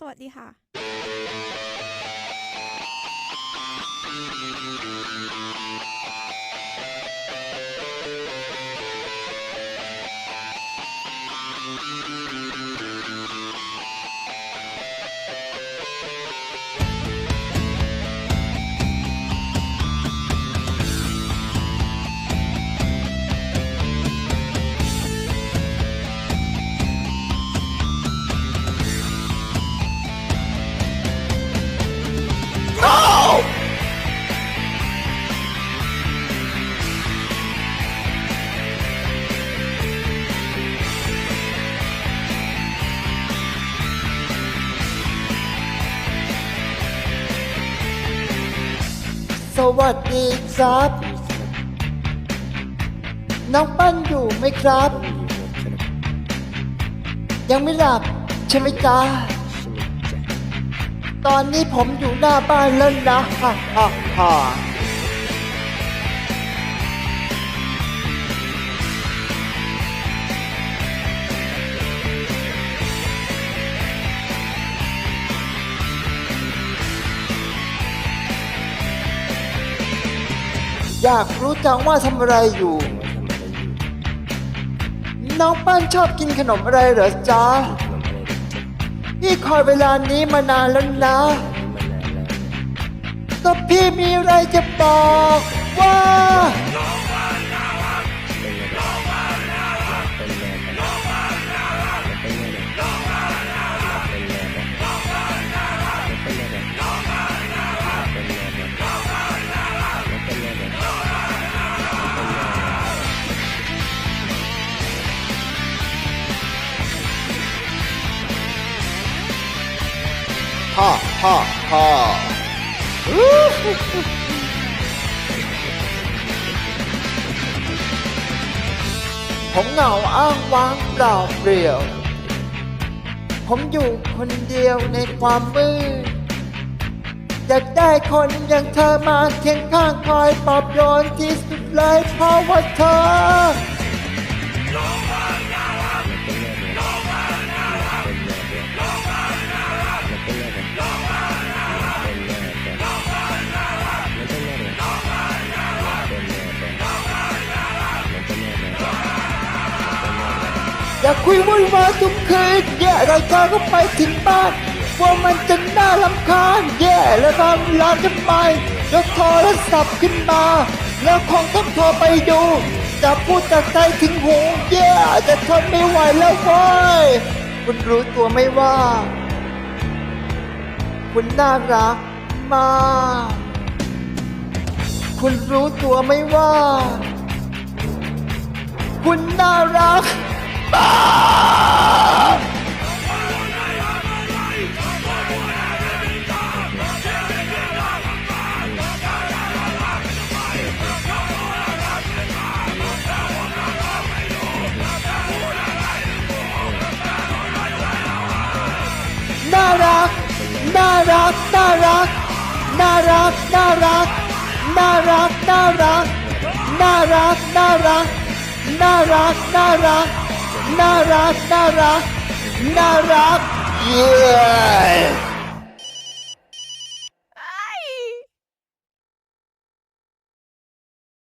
สวัสดีค่ะ สวัสดีครับ น้องปั้นอยู่ไหมครับ ยังไม่หลับใช่ไหมจ๊ะตอนนี้ผมอยู่หน้าบ้านแล้วนะฮ่าฮ่าฮ่า อยากรู้จังว่าทำอะไรอยู่ น้องปั้นชอบกินขนมอะไรเหรอจ๊ะ พี่คอยเวลานี้มานานแล้วนะก็พี่มีอะไรจะบอกว่า ฮ่าฮ่าฮ่าผมเหงาอ้างว้างเปล่าเปลี่ยว ผมอยู่คนเดียวในความมืด อยากได้คนอย่างเธอมาเคียงข้างคอยปลอบโยนที่สุดเลยเพราะว่าเธอ อย่าคุยวุ่นวายทุกคืนแย่เราเธอก็ไปถึงบ้านว่ามันจะน่าลำคาญแย่แล้วทำลาทำไมแล้วโทรศัพท์ขึ้นมา แล้วคงต้องโทรไปดู จะพูดจากใจถึงหูแย่จะทนไม่ไหวแล้วเว้ยคุณรู้ตัวไหม่ว่า คุณน่ารักมากคุณรู้ตัวไหม่ว่า คุณน่ารัก น่ารักน่ารักน่ารัก น่ารัก น่ารัก น่ารัก เย้